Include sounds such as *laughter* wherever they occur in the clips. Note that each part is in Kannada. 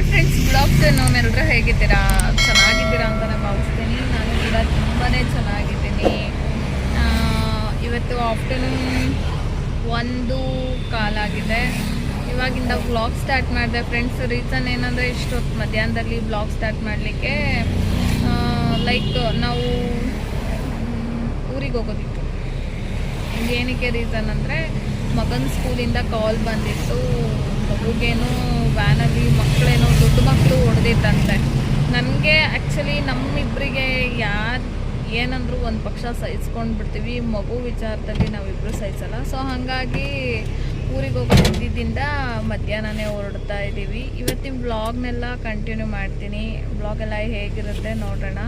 ಹಾಯ್ ಫ್ರೆಂಡ್ಸ್ ಆಫ್ಟರ್ನೂನ್ ಎಲ್ಲರೂ ಹೇಗಿದ್ದೀರಾ? ಚೆನ್ನಾಗಿದ್ದೀರಾ ಅಂತ ನಾನು ಭಾವಿಸ್ತೀನಿ. ನಾನು ಕೂಡ ತುಂಬಾ ಚೆನ್ನಾಗಿದ್ದೀನಿ. ಇವತ್ತು ಆಫ್ಟರ್ನೂನ್ ಒಂದು ಕಾಲಾಗಿದೆ ಇವಾಗಿಂದ ಬ್ಲಾಗ್ ಸ್ಟಾರ್ಟ್ ಮಾಡಿದೆ. ಫ್ರೆಂಡ್ಸ್ ರೀಸನ್ ಏನಂದರೆ ಇಷ್ಟೊತ್ತು ಮಧ್ಯಾಹ್ನದಲ್ಲಿ ಬ್ಲಾಗ್ ಸ್ಟಾರ್ಟ್ ಮಾಡಲಿಕ್ಕೆ ಲೈಕ್ ನಾವು ಊರಿಗೆ ಹೋಗೋದಿತ್ತು. ಏನಕ್ಕೆ ರೀಸನ್ ಅಂದರೆ ಮಗನ ಸ್ಕೂಲಿಂದ ಕಾಲ್ ಬಂದಿತ್ತು. ಮಗುಗೇನೋ ವ್ಯಾನಲ್ಲಿ ಮಕ್ಕಳೇನೋ ದೊಡ್ಡ ಮಕ್ಕಳು ಹೊಡೆದಿದ್ದಂತೆ. ನನಗೆ ಆ್ಯಕ್ಚುಲಿ ನಮ್ಮಿಬ್ಬರಿಗೆ ಯಾರು ಏನಂದರೂ ಒಂದು ಪಕ್ಷ ಸಹಿಸ್ಕೊಂಡು ಬಿಡ್ತೀವಿ ಮಗು ವಿಚಾರದಲ್ಲಿ ನಾವಿಬ್ಬರು ಸಹಿಸಲ್ಲ. ಸೊ ಹಾಗಾಗಿ ಊರಿಗೆ ಹೋಗ್ತಿದ್ದಿಂದ ಮಧ್ಯಾಹ್ನನೇ ಹೊರಡ್ತಾ ಇದ್ದೀವಿ. ಇವತ್ತಿನ ಬ್ಲಾಗ್ನೆಲ್ಲ ಕಂಟಿನ್ಯೂ ಮಾಡ್ತೀನಿ. ಬ್ಲಾಗೆಲ್ಲ ಹೇಗಿರುತ್ತೆ ನೋಡೋಣ.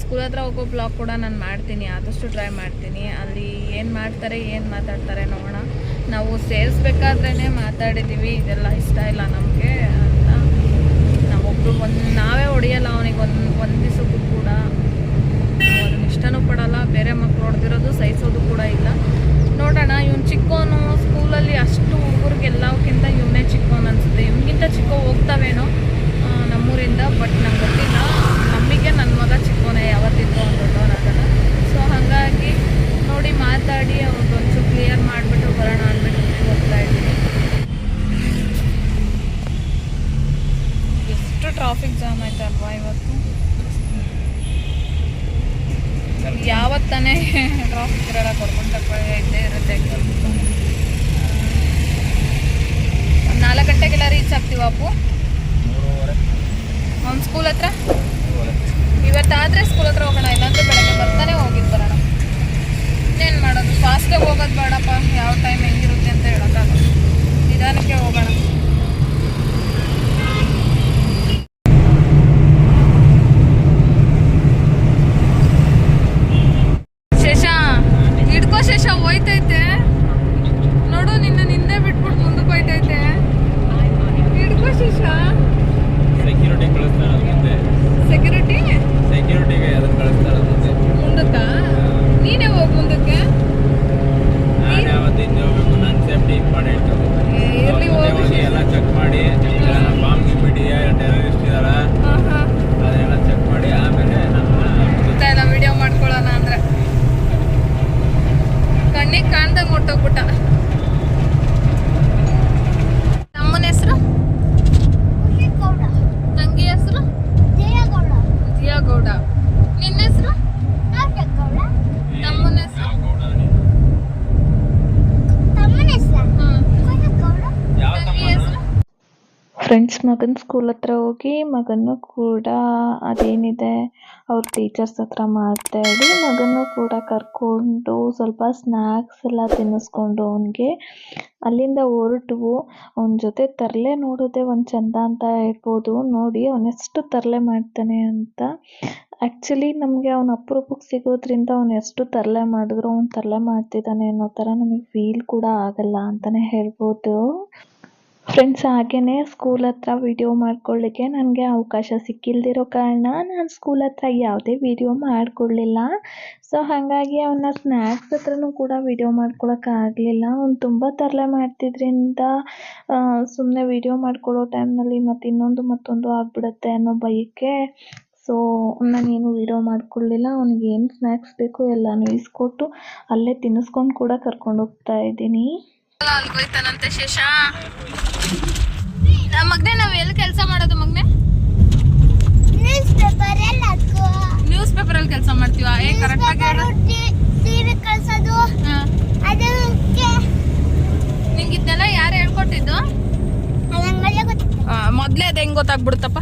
ಸ್ಕೂಲ್ ಹತ್ರ ಹೋಗೋ ಬ್ಲಾಗ್ ಕೂಡ ನಾನು ಮಾಡ್ತೀನಿ. ಆದಷ್ಟು ಟ್ರೈ ಮಾಡ್ತೀನಿ. ಅಲ್ಲಿ ಏನು ಮಾಡ್ತಾರೆ, ಏನು ಮಾತಾಡ್ತಾರೆ ನೋಡೋಣ. ನಾವು ಸೇರಿಸ್ಬೇಕಾದ್ರೇ ಮಾತಾಡಿದ್ದೀವಿ ಇದೆಲ್ಲ ಇಷ್ಟ ಇಲ್ಲ ನಮಗೆ ಅಂತ. ನಾವೊಬ್ರು ಒಂದು, ನಾವೇ ಹೊಡೆಯಲ್ಲ ಅವನಿಗೆ ಒಂದು ಒಂದು ದಿವಸಕ್ಕೂ ಕೂಡ. ಅದನ್ನ ಇಷ್ಟನೂ ಪಡಲ್ಲ, ಬೇರೆ ಮಕ್ಳು ಹೊಡೆದಿರೋದು ಸಹಿಸೋದು ಕೂಡ ಇಲ್ಲ. ನೋಡೋಣ, ಇವನು ಚಿಕ್ಕವನು ಸ್ಕೂಲಲ್ಲಿ ಅಷ್ಟು ಹುಡುಗರಿಗೆಲ್ಲಕ್ಕಿಂತ ಇವನೇ ಚಿಕ್ಕವನು ಅನಿಸುತ್ತೆ. ಇವನಿಗಿಂತ ಚಿಕ್ಕ ಹೋಗ್ತಾವೇನೋ ನಮ್ಮೂರಿಂದ, ಬಟ್ ನಂಗೆ ಗೊತ್ತಿಲ್ಲ. ನಮಗೆ ನನ್ನ ಮಗ ಚಿಕ್ಕವನೇ ಯಾವತ್ತಿದ್ದು ಅವ್ನು ದೊಡ್ಡವನಾಗಲ್ಲ. ಸೊ, ಹಾಗಾಗಿ ನೋಡಿ, ಮಾತಾಡಿ ಒಂಚೂರು ಕ್ಲಿಯರ್ ಮಾಡಿಬಿಟ್ಟು ಬರೋಣ ಅಂದ್ಬಿಟ್ಟು ಹೋಗ್ತಾ ಇದ್ದೀನಿ. ಎಷ್ಟು ಟ್ರಾಫಿಕ್ ಜಾಮ್ ಆಯ್ತಲ್ವಾ ಇವತ್ತು? ಯಾವತ್ತಾನೆ ಟ್ರಾಫಿಕ್ ಇರಲ್ಲ ಕೊಡ್ಕೊಂಡು ಇದ್ದೇ ಇರುತ್ತೆ. ಒಂದು ನಾಲ್ಕು ಗಂಟೆಗೆಲ್ಲ ರೀಚ್ ಆಗ್ತೀವಿ ಅಪ್ಪು? ಅವ್ನು ಸ್ಕೂಲ್ ಹತ್ರ? ಇವತ್ತಾದ್ರೆ ಸ್ಕೂಲ್ ಹತ್ರ ಹೋಗೋಣ ಇಲ್ಲಾಂದ್ರೆ ಬೆಳಗ್ಗೆ ಬರ್ತಾನೆ ಹೋಗಿದ್ದು ಬರೋಣ. ಇನ್ನೇನು ಮಾಡೋದು? ಫಾಸ್ಟಾಗಿ ಹೋಗೋದು ಬೇಡಪ್ಪ. ಯಾವ ಟೈಮ್ ಹೆಂಗಿರುತ್ತೆ ಅಂತ ಹೇಳೋಕ್ಕಾಗಲ್ಲ. ನಿಧಾನಕ್ಕೆ ಹೋಗೋಣ ಶೇಷ ಹಿಡ್ಕೋ ಶೇಷ ಹೋಯ್ತೈತೆ ನೋಡು ನಿನ್ನ ನಿಂದೆ ಬಿಟ್ಬಿಟ್ಟು ಮುಂದಕ್ಕೆ ಹೋಯ್ತೈತೆ ಹಿಡ್ಕೋ ಶೇಷ ಸೆಕ್ಯೂರಿಟಿ ಕಳಿಸ್ತಾರೆ ಅದ್ರ ಮುಂದೆ ಸೆಕ್ಯೂರಿಟಿ ಸೆಕ್ಯೂರಿಟಿಗೆ ಅದನ್ನ ಕಳಿಸ್ತಾರೆ ಅದ್ರ ಮುಂದೆ ಮುಂದಕ್ಕ ನೀನೇ ಹೋಗ್ ಮುಂದಕ್ಕೆ ನಾನು ಯಾವತ್ತಿಂದ ಹೋಗ್ಬೇಕು ನನ್ನ ಸೇಫ್ಟಿ ಇಂಪಾರ್ಟೆಂಟ್ ಏ, ಇರ್ಲಿ ಹೋಗು ಹೋಗಿ ಎಲ್ಲ ಚೆಕ್ ಮಾಡಿ ಬಾಂಬ್ ಗಿಬಿಡಿಯಾ ಟೆರರಿಸ್ಟ್ ಇದಾರ ಹಾ ಹಾ ಅದನ್ನೆಲ್ಲ ಚೆಕ್ ಮಾಡಿ ಆಮೇಲೆ ನಮ್ಮನ್ನ ಗೊತ್ತಾ ಇಲ್ಲ ವಿಡಿಯೋ ಮಾಡ್ಕೊಳ್ಳೋಣ ಅಂದ್ರೆ ಕಣ್ಣಿಗೆ ಕಾಣ್ದಂಗ್ ಹೊಟ್ಟೋಗ್ಬಿಟ್ಟ ತಮ್ಮನ ಹೆಸರು ತಂಗಿ ಹೆಸರು ದಿಯಾ ಗೌಡ ನಿನ್ನ ಹೆಸರು ತಮ್ಮನ ಹೆಸರು ಯಾವ ತಂಗಿ ಹೆಸರು ಫ್ರೆಂಡ್ಸ್ ಮಗನ ಸ್ಕೂಲ್ ಹತ್ರ ಹೋಗಿ ಮಗನೂ ಕೂಡ ಅದೇನಿದೆ, ಅವ್ರ ಟೀಚರ್ಸ್ ಹತ್ರ ಮಾತಾಡಿ ಮಗನೂ ಕೂಡ ಕರ್ಕೊಂಡು ಸ್ವಲ್ಪ ಸ್ನ್ಯಾಕ್ಸ್ ಎಲ್ಲ ತಿನ್ನಿಸ್ಕೊಂಡು ಅವನಿಗೆ. ಅಲ್ಲಿಂದ ಹೊರಟು, ಅವನ ಜೊತೆ ತರಲೆ ನೋಡೋದೇ ಒಂದು ಚಂದ ಅಂತ ಹೇಳ್ಬೋದು. ನೋಡಿ ಅವನೆಷ್ಟು ತರಲೆ ಮಾಡ್ತಾನೆ ಅಂತ. ಆ್ಯಕ್ಚುಲಿ ನಮಗೆ ಅವನ ಅಪರೂಪಕ್ಕೆ ಸಿಗೋದ್ರಿಂದ ಅವನು ಎಷ್ಟು ತರಲೆ ಮಾಡಿದ್ರು, ಅವ್ನು ತರಲೆ ಮಾಡ್ತಿದ್ದಾನೆ ಅನ್ನೋ ಥರ ನಮಗೆ ಫೀಲ್ ಕೂಡ ಆಗಲ್ಲ ಅಂತಲೇ ಹೇಳ್ಬೋದು. ಫ್ರೆಂಡ್ಸ್ ಹಾಗೇನೆ ಸ್ಕೂಲ್ ಹತ್ರ ವಿಡಿಯೋ ಮಾಡ್ಕೊಳ್ಳಿಕ್ಕೆ ನನಗೆ ಅವಕಾಶ ಸಿಕ್ಕಿಲ್ದಿರೋ ಕಾರಣ ನಾನು ಸ್ಕೂಲ್ ಹತ್ರ ಯಾವುದೇ ವಿಡಿಯೋ ಮಾಡ್ಕೊಳ್ಳಿಲ್ಲ ಸೊ ಹಾಗಾಗಿ ಅವನ್ನ ಸ್ನ್ಯಾಕ್ಸ್ ಹತ್ರನೂ ಕೂಡ ವಿಡಿಯೋ ಮಾಡ್ಕೊಳಕ್ಕಾಗಲಿಲ್ಲ ಅವ್ನು ತುಂಬ ತರಲೆ ಮಾಡ್ತಿದ್ರಿಂದ ಸುಮ್ಮನೆ ವಿಡಿಯೋ ಮಾಡ್ಕೊಳ್ಳೋ ಟೈಮ್ನಲ್ಲಿ ಮತ್ತು ಇನ್ನೊಂದು ಮತ್ತೊಂದು ಆಗ್ಬಿಡುತ್ತೆ ಅನ್ನೋ ಭಯಕ್ಕೆ ಸೊ ನಾನೇನು ವಿಡಿಯೋ ಮಾಡ್ಕೊಳ್ಳಿಲ್ಲ ಅವ್ನಿಗೆ ಏನು ಸ್ನ್ಯಾಕ್ಸ್ ಬೇಕು ಎಲ್ಲನೂ ಇಸ್ಕೊಟ್ಟು ಅಲ್ಲೇ ತಿನ್ನಿಸ್ಕೊಂಡು ಕೂಡ ಕರ್ಕೊಂಡು ಹೋಗ್ತಾ ಇದ್ದೀನಿ. ನಮ್ಮ ಮಗ್ನೆ ನಾವ್ ಎಲ್ಲಿ ಕೆಲಸ ಮಾಡೋದು ಮಗ್ನೆ? ನ್ಯೂಸ್ ಪೇಪರ್ ಅಲ್ಲಿ ಕೆಲಸ ಮಾಡ್ತೀವ? ಏ ಕರೆಕ್ಟ್ ಆಗಿ ಹೇಳು. ಅದಕ್ಕೆ ನಿಂಗೆ ಇದನ್ನೆಲ್ಲ ಯಾರು ಹೇಳ್ಕೊಟ್ಟಿದ್ದು? ಮೊದ್ಲೇ ಅದ ಹೆಂಗ್ ಗೊತ್ತಾಗ್ಬಿಡುತ್ತಪ್ಪ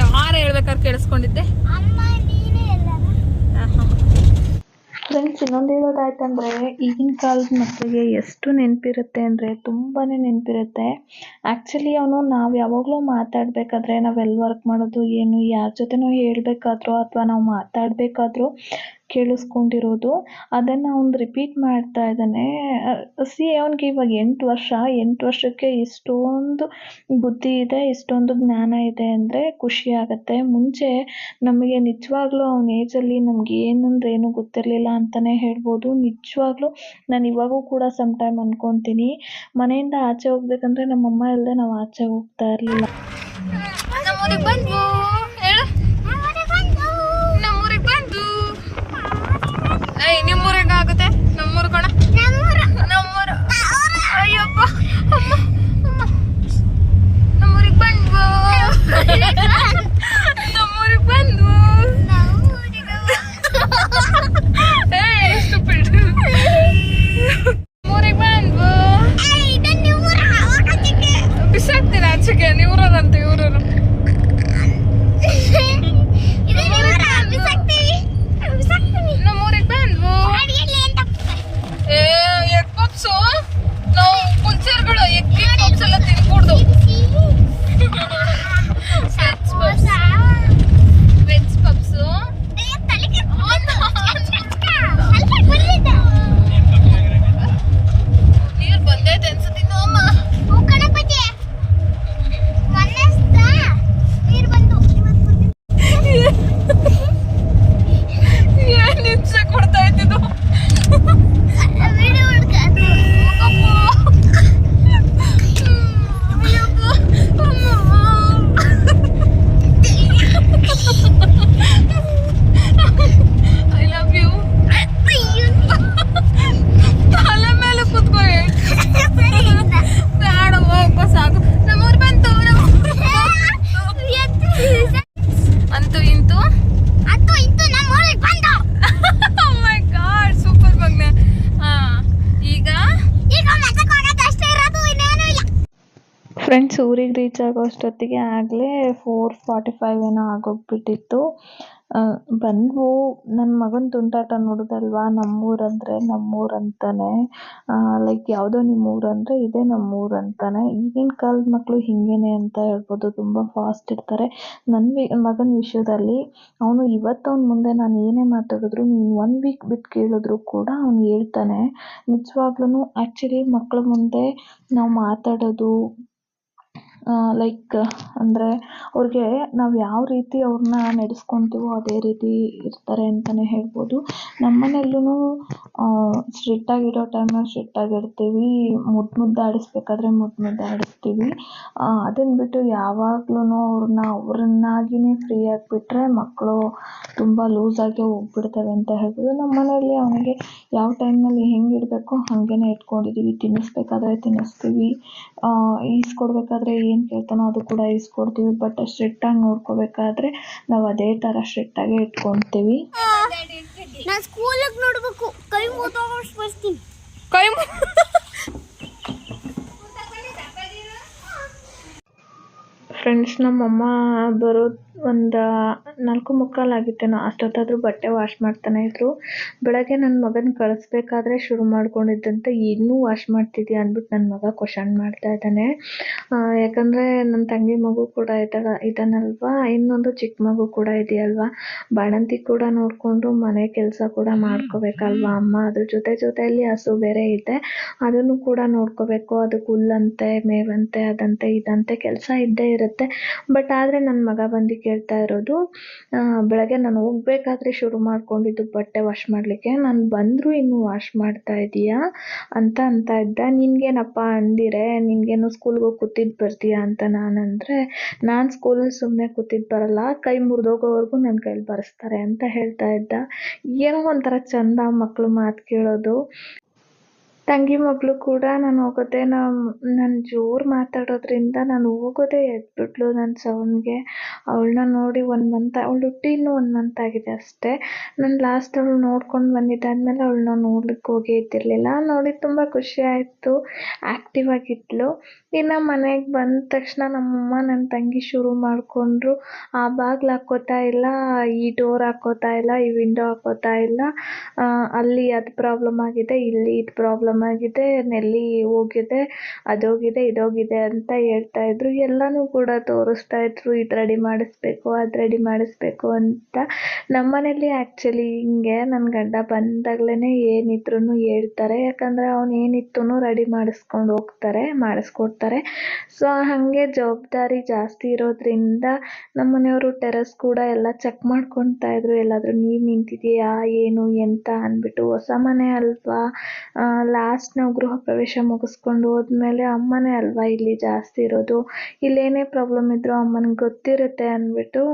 ಯಾರು ಹೇಳ್ಬೇಕಾದ್ರೆ ಕೇಳಿಸ್ಕೊಂಡಿದ್ದೆ. ಫ್ರೆಂಡ್ಸ್ ಇನ್ನೊಂದು ಹೇಳೋದಾಯ್ತಂದ್ರೆ ಈಗಿನ ಕಾಲದ ಮಕ್ಕಳಿಗೆ ಎಷ್ಟು ನೆನಪಿರುತ್ತೆ ಅಂದರೆ ತುಂಬಾ ನೆನಪಿರುತ್ತೆ. ಆ್ಯಕ್ಚುಲಿ ಅವನು ನಾವು ಯಾವಾಗಲೂ ಮಾತಾಡಬೇಕಾದ್ರೆ ನಾವು ಎಲ್ಲಿ ವರ್ಕ್ ಮಾಡೋದು, ಏನು, ಯಾರ ಜೊತೆನೋ ಹೇಳಬೇಕಾದ್ರೂ ಅಥವಾ ನಾವು ಮಾತಾಡಬೇಕಾದ್ರೂ ಕೇಳಿಸ್ಕೊಂಡಿರೋದು. ಅದನ್ನು ಅವ್ನು ರಿಪೀಟ್ ಮಾಡ್ತಾ ಇದ್ದಾನೆ. ಸಿ ಅವ್ನಿಗೆ ಇವಾಗ ಎಂಟು ವರ್ಷ. ಎಂಟು ವರ್ಷಕ್ಕೆ ಇಷ್ಟೊಂದು ಬುದ್ಧಿ ಇದೆ, ಇಷ್ಟೊಂದು ಜ್ಞಾನ ಇದೆ ಅಂದರೆ ಖುಷಿ ಆಗುತ್ತೆ. ಮುಂಚೆ ನಮಗೆ ನಿಜವಾಗ್ಲೂ ಅವ್ನ ಏಜಲ್ಲಿ ನಮ್ಗೆ ಏನಂದ್ರೆ ಏನು ಗೊತ್ತಿರಲಿಲ್ಲ ಅಂತಲೇ ಹೇಳ್ಬೋದು. ನಿಜವಾಗ್ಲೂ ನಾನು ಇವಾಗೂ ಕೂಡ ಸಮ್ ಟೈಮ್ ಅನ್ಕೊತೀನಿ. ಮನೆಯಿಂದ ಆಚೆ ಹೋಗ್ಬೇಕಂದ್ರೆ ನಮ್ಮಮ್ಮ ಇಲ್ಲದೆ ನಾವು ಆಚೆ ಹೋಗ್ತಾ ಇರಲಿಲ್ಲ ನಮ್ಮೂರಿಗೆ ಬಂದ್ವು ಹೇಳು ನಮ್ಮೂರಿಗೆ ಬಂದು ಏಯ್ ನಿಮ್ಮೂರಿಗೆ ಆಗುತ್ತೆ ನಮ್ಮೂರು ಕಣ ನಮ್ಮೂರು ಅಯ್ಯಪ್ಪ ಅಮ್ಮ ಅಮ್ಮ ನಮ್ಮೂರಿಗೆ ಬಂದ್ವು ನಮ್ಮೂರಿಗೆ ಬಂದ್ವು ಏಯ್ stupid. ನಮ್ಮೂರಿಗೆ ಬಂದ್ವು ಬಿಸಾಕ್ತೀನಿ ಆಚೆಗೆ ನೀವ್ರಂತ ಇವ್ರು ನಮ್ಮೂರಿಗೆ ಬಂದ್ವು ಏ ಎಗ್ ಪಪ್ಸು ನಾವು ಕುಲ್ಚರ್ಗಳು ಎಗ್ ಪಪ್ಸ್ ಎಲ್ಲ ತಿನ್ಕೂಡ್ದು ವೆಜ್ ಪಪ್ಸು ನೀರು ಬಂದೈತೆ ಅನ್ಸುತ್ತಿದ್ದು ಅಮ್ಮ ಏನ್ ಹಿಂಸೆ ಕೊಡ್ತಾ ಇದ್ದಿದ್ದು ಐ ಲವ್ ಯು ತಲೆ ಮೇಲೆ ಕುತ್ಕೋ ಬೇಡ ಹೋಗ್ಬ ಸಾಕು ನಮ್ಮೂರು ಬಂತು ನಮ್ಮೂರು ಅಂತೂ ಇಂತೂ ಮೈ ಗಾಡ್ ಸೂಪರ್ ಮಗ್ನೆ ಹಾ ಈಗ ಫ್ರೆಂಡ್ಸ್ ಊರಿಗೆ ರೀಚ್ ಆಗೋ ಅಷ್ಟೊತ್ತಿಗೆ ಆಗಲೇ ಫೋರ್ ಫಾರ್ಟಿ ಫೈವ್ ಏನೋ ಆಗೋಗ್ಬಿಟ್ಟಿತ್ತು. ಬಂದವು. ನನ್ನ ಮಗನ ತುಂಟಾಟ ನೋಡೋದಲ್ವಾ? ನಮ್ಮೂರಂದರೆ ನಮ್ಮೂರಂತಾನೆ ಲೈಕ್ ಯಾವುದೋ ನಿಮ್ಮೂರಂದರೆ ಇದೇ ನಮ್ಮೂರು ಅಂತಾನೆ. ಈಗಿನ ಕಾಲದ ಮಕ್ಕಳು ಹೀಗೇನೆ ಅಂತ ಹೇಳ್ಬೋದು. ತುಂಬ ಫಾಸ್ಟ್ ಇರ್ತಾರೆ. ನನ್ನ ವಿ, ಮಗನ ವಿಷಯದಲ್ಲಿ ಅವನು ಇವತ್ತು ಅವ್ನ ಮುಂದೆ ನಾನು ಏನೇ ಮಾತಾಡಿದ್ರು, ನೀನು ಒನ್ ವೀಕ್ ಬಿಟ್ಟು ಕೇಳಿದ್ರು ಕೂಡ ಅವ್ನು ಹೇಳ್ತಾನೆ. ನಿಜವಾಗ್ಲೂ ಆ್ಯಕ್ಚುಲಿ ಮಕ್ಕಳ ಮುಂದೆ ನಾವು ಮಾತಾಡೋದು ಲೈಕ್ ಅಂದರೆ ಅವ್ರಿಗೆ ನಾವು ಯಾವ ರೀತಿ ಅವ್ರನ್ನ ನಡೆಸ್ಕೊಂತೀವೋ ಅದೇ ರೀತಿ ಇರ್ತಾರೆ ಅಂತಲೇ ಹೇಳ್ಬೋದು. ನಮ್ಮ ಮನೆಯಲ್ಲೂ ಸ್ಟ್ರಿಕ್ಟ್ ಇಡೋ ಟೈಮಲ್ಲಿ ಸ್ಟ್ರಿಕ್ಟ್ ಆಗಿರ್ತೀವಿ ಮುದ್ದು ಮುದ್ದಾಡಿಸ್ಬೇಕಾದ್ರೆ ಮುದ್ದು ಮುದ್ದಾಡಿಸ್ತೀವಿ. ಅದನ್ನು ಬಿಟ್ಟು ಯಾವಾಗ್ಲೂ ಅವ್ರನ್ನ ಅವ್ರನ್ನಾಗಿಯೇ ಫ್ರೀ ಆಗಿಬಿಟ್ರೆ ಮಕ್ಕಳು ತುಂಬ ಲೂಸಾಗೆ ಹೋಗ್ಬಿಡ್ತವೆ ಅಂತ ಹೇಳ್ಬೋದು. ನಮ್ಮ ಮನೆಯಲ್ಲಿ ಅವನಿಗೆ ಯಾವ ಟೈಮ್ನಲ್ಲಿ ಹೆಂಗೆ ಇಡಬೇಕೋ ಹಾಗೇನೆ ಇಟ್ಕೊಂಡಿದ್ದೀವಿ ತಿನ್ನಿಸ್ಬೇಕಾದ್ರೆ ತಿನ್ನಿಸ್ತೀವಿ. ಈಸ್ಕೊಡ್ಬೇಕಾದ್ರೆ ಏನು ಕೇಳ್ತಾನೋ ಅದು ಕೂಡ ಈಸ್ಕೊಡ್ತೀವಿ ಬಟ್ ಸ್ಟ್ರಿಕ್ಟಾಗಿ ನೋಡ್ಕೋಬೇಕಾದ್ರೆ ನಾವು ಅದೇ ಥರ ಸ್ಟ್ರಿಕ್ಟಾಗೇ ಇಟ್ಕೊತೀವಿ. ನಾನು ಸ್ಕೂಲಿಗೆ ನೋಡಬೇಕು. ಕೈ ಕೈ ಫ್ರೆಂಡ್ಸ್ ನಮ್ಮಮ್ಮ ಬರೋದು ಒಂದು ನಾಲ್ಕು ಮುಕ್ಕಾಲು ಆಗಿತ್ತೇನೋ, ಅಷ್ಟೊತ್ತಾದರೂ ಬಟ್ಟೆ ವಾಶ್ ಮಾಡ್ತಾನೆ ಇದ್ರು. ಬೆಳಗ್ಗೆ ನನ್ನ ಮಗನ ಕಳಿಸ್ಬೇಕಾದ್ರೆ ಶುರು ಮಾಡ್ಕೊಂಡಿದ್ದಂತೆ ಇನ್ನೂ ವಾಶ್ ಮಾಡ್ತಿದ್ಯಾ ಅಂದ್ಬಿಟ್ಟು ನನ್ನ ಮಗ ಕ್ವಶನ್ ಮಾಡ್ತಾ ಇದ್ದಾನೆ. ಯಾಕಂದರೆ ನನ್ನ ತಂಗಿ ಮಗು ಕೂಡ ಇದ್ದಾಳ, ಇದ್ದಾನಲ್ವಾ? ಇನ್ನೊಂದು ಚಿಕ್ಕ ಮಗು ಕೂಡ ಇದೆಯಲ್ವಾ? ಬಾಣಂತಿ ಕೂಡ ನೋಡಿಕೊಂಡು ಮನೆ ಕೆಲಸ ಕೂಡ ಮಾಡ್ಕೋಬೇಕಲ್ವಾ ಅಮ್ಮ? ಅದ್ರ ಜೊತೆ ಜೊತೆಯಲ್ಲಿ ಹಸು ಬೇರೆ ಇದೆ. ಅದನ್ನು ಕೂಡ ನೋಡ್ಕೋಬೇಕು. ಅದಕ್ಕೆ ಹುಲ್ಲಂತೆ, ಮೇವಂತೆ, ಅದಂತೆ, ಇದಂತೆ ಕೆಲಸ ಇದ್ದೇ ಇರುತ್ತೆ. ಬಟ್ ಆದರೆ ನನ್ನ ಮಗ ಬಂದು ಕೇಳ್ತಾ ಇರೋದು. ಬೆಳಗ್ಗೆ ನಾನು ಹೋಗ್ಬೇಕಾದ್ರೆ ಶುರು ಮಾಡ್ಕೊಂಡಿದ್ದು ಬಟ್ಟೆ ವಾಶ್ ಮಾಡಲಿಕ್ಕೆ. ನಾನು ಬಂದರೂ ಇನ್ನೂ ವಾಶ್ ಮಾಡ್ತಾ ಇದೀಯಾ? ಅಂತ ಅಂತ ಇದ್ದ. ನಿನಗೇನಪ್ಪ ಅಂದಿರೆ, ನಿನಗೇನು ಸ್ಕೂಲ್ಗೆ ಹೋಗಿ ಕೂತಿದ್ದು ಬರ್ತೀಯಾ ಅಂತ ನಾನು ಅಂದರೆ ನಾನು ಸ್ಕೂಲಲ್ಲಿ ಸುಮ್ಮನೆ ಕೂತಿದ್ದು ಬರಲ್ಲ. ಕೈ ಮುರಿದೋಗೋವರೆಗೂ ನನ್ನ ಕೈಲಿ ಬರೆಸ್ತಾರೆ ಅಂತ ಹೇಳ್ತಾ ಇದ್ದ. ಏನೋ ಒಂಥರ ಚಂದ ಮಕ್ಕಳು ಮಾತು ಕೇಳೋದು. ತಂಗಿ ಮಗಳು ಕೂಡ ನಾನು ಹೋಗೋದೇ, ನಾನು ನಾನು ಜೋರು ಮಾತಾಡೋದ್ರಿಂದ ನಾನು ಹೋಗೋದೇ ಎದ್ಬಿಟ್ಲು ನನ್ನ ಸೌಂಡ್ಗೆ. ಅವಳನ್ನ ನೋಡಿ ಒನ್ ಮಂತ್ ಅವಳು ಹುಟ್ಟಿ ಇನ್ನೂ ಒನ್ ಮಂತ್ ಆಗಿದೆ ಅಷ್ಟೇ. ನಾನು ಲಾಸ್ಟ್ ಅವಳು ನೋಡ್ಕೊಂಡು ಬಂದಿದ್ದಾದ್ಮೇಲೆ ಅವಳನ್ನ ನೋಡ್ಲಿಕ್ಕೆ ಹೋಗೇ ಇದ್ದಿರಲಿಲ್ಲ. ನೋಡಿ ತುಂಬ ಖುಷಿ ಆಯಿತು ಆ್ಯಕ್ಟಿವ್ ಆಗಿದ್ಲು. ಇನ್ನು ಮನೆಗೆ ಬಂದ ತಕ್ಷಣ ನಮ್ಮಮ್ಮ ನನ್ನ ತಂಗಿ ಶುರು ಮಾಡಿಕೊಂಡ್ರು. ಆ ಬಾಗಿಲು ಹಾಕ್ಕೋತಾ ಇಲ್ಲ, ಈ ಡೋರ್ ಹಾಕ್ಕೋತಾ ಇಲ್ಲ, ಈ ವಿಂಡೋ ಹಾಕ್ಕೋತಾ ಇಲ್ಲ. ಅಲ್ಲಿ ಅದು ಪ್ರಾಬ್ಲಮ್ ಆಗಿದೆ, ಇಲ್ಲಿ ಇದು ಪ್ರಾಬ್ಲಮ್ ಆಗಿದೆ, ನೆಲ್ಲಿ ಹೋಗಿದೆ ಅದೋಗಿದೆ ಇದೋಗಿದೆ ಅಂತ ಹೇಳ್ತಾ ಇದ್ರು. ಎಲ್ಲನೂ ಕೂಡ ತೋರಿಸ್ತಾ ಇದ್ರು, ಇದು ರೆಡಿ ಮಾಡಿಸ್ಬೇಕು, ಅದು ರೆಡಿ ಮಾಡಿಸ್ಬೇಕು ಅಂತ. ನಮ್ಮ ಮನೇಲಿ ಆ್ಯಕ್ಚುಲಿ ಹಿಂಗೆ ನನ್ನ ಗಂಡ ಬಂದಾಗ್ಲೇ ಏನಿದ್ರು ಹೇಳ್ತಾರೆ. ಯಾಕಂದರೆ ಅವ್ನು ಏನಿತ್ತು ರೆಡಿ ಮಾಡಿಸ್ಕೊಂಡು ಹೋಗ್ತಾರೆ ಮಾಡಿಸ್ಕೊಡ್ತಾರೆ ಸೊ ಹಾಗೆ ಜವಾಬ್ದಾರಿ ಜಾಸ್ತಿ ಇರೋದ್ರಿಂದ ನಮ್ಮ ಮನೆಯವರು ಟೆರಸ್ ಕೂಡ ಎಲ್ಲ ಚೆಕ್ ಮಾಡ್ಕೊತಾ ಇದ್ರು. ಎಲ್ಲಾದರೂ ನೀರು ನಿಂತಿದೆಯಾ, ಏನು, ಎಂತ ಅಂದ್ಬಿಟ್ಟು ಹೊಸ ಮನೆ ಅಲ್ವಾ? ಲಾಸ್ಟ್ ನಾವು ಗೃಹ ಪ್ರವೇಶ ಮುಗಿಸ್ಕೊಂಡು ಹೋದ್ಮೇಲೆ ಅಮ್ಮನೇ ಅಲ್ವಾ ಇಲ್ಲಿ ಜಾಸ್ತಿ ಇರೋದು? ಇಲ್ಲೇನೇ ಪ್ರಾಬ್ಲಮ್ ಇದ್ದರೂ ಅಮ್ಮನಿಗೆ ಗೊತ್ತಿರುತ್ತೆ ಅಂದ್ಬಿಟ್ಟು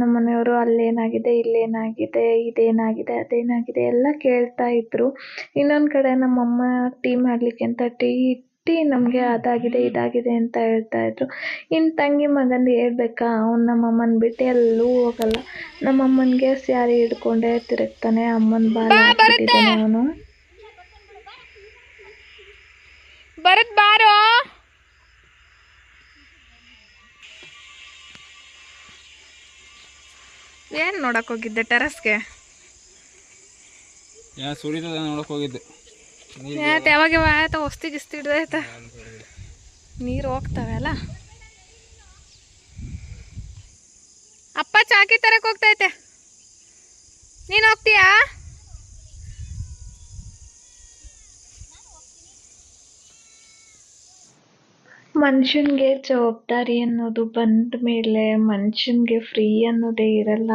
ನಮ್ಮ ಮನೆಯವರು ಅಲ್ಲೇನಾಗಿದೆ, ಇಲ್ಲೇನಾಗಿದೆ, ಇದೇನಾಗಿದೆ, ಅದೇನಾಗಿದೆ ಎಲ್ಲ ಕೇಳ್ತಾ ಇದ್ರು. ಇನ್ನೊಂದು ಕಡೆ ನಮ್ಮಮ್ಮ ಟೀ ಮಾಡ್ಲಿಕ್ಕೆ ಅಂತ ಟೀ ಟೀ ನಮಗೆ ಅದಾಗಿದೆ ಇದಾಗಿದೆ ಅಂತ ಹೇಳ್ತಾ ಇದ್ರು. ಇನ್ನು ತಂಗಿ ಮಗಂದು ಹೇಳ್ಬೇಕಾ ಅವ್ನು ನಮ್ಮಮ್ಮನ ಬಿಟ್ಟು ಎಲ್ಲೂ ಹೋಗಲ್ಲ. ನಮ್ಮಮ್ಮನಿಗೆ ಸ್ಯಾರಿ ಹಿಡ್ಕೊಂಡೇ ತಿರುಗ್ತಾನೆ ಅಮ್ಮನ ಬಾಲ ಹಾಕ್ಬಿಟ್ಟಿದ್ದಾನೆ ಅವನು. ಬರತ್ ಬಾರೋ. ಏನು ನೋಡಕ್ ಹೋಗಿದ್ದೆ ಟೆರಸ್ಗೆ ಯಾ ಸುರಿತದ ನೋಡಕ್ ಹೋಗಿದ್ದು. ಯಾತ ಯಾವಾಗ ಆಯ್ತಾ ಹೊಸ್ತಿ ಗಿಸ್ತಿ ಹಿಡ್ದೈತ ನೀರು ಹೋಗ್ತಾವೆ ಅಲ್ಲ? ಅಪ್ಪ ಚಾಕಿ ತರಕ್ ಹೋಗ್ತೈತೆ ನೀನ್ ಹೋಗ್ತೀಯಾ? ಮನುಷ್ಯನಿಗೆ ಜವಾಬ್ದಾರಿ ಅನ್ನೋದು ಬಂದ ಮೇಲೆ ಮನುಷ್ಯನಿಗೆ ಫ್ರೀ ಅನ್ನೋದೇ ಇರಲ್ಲ.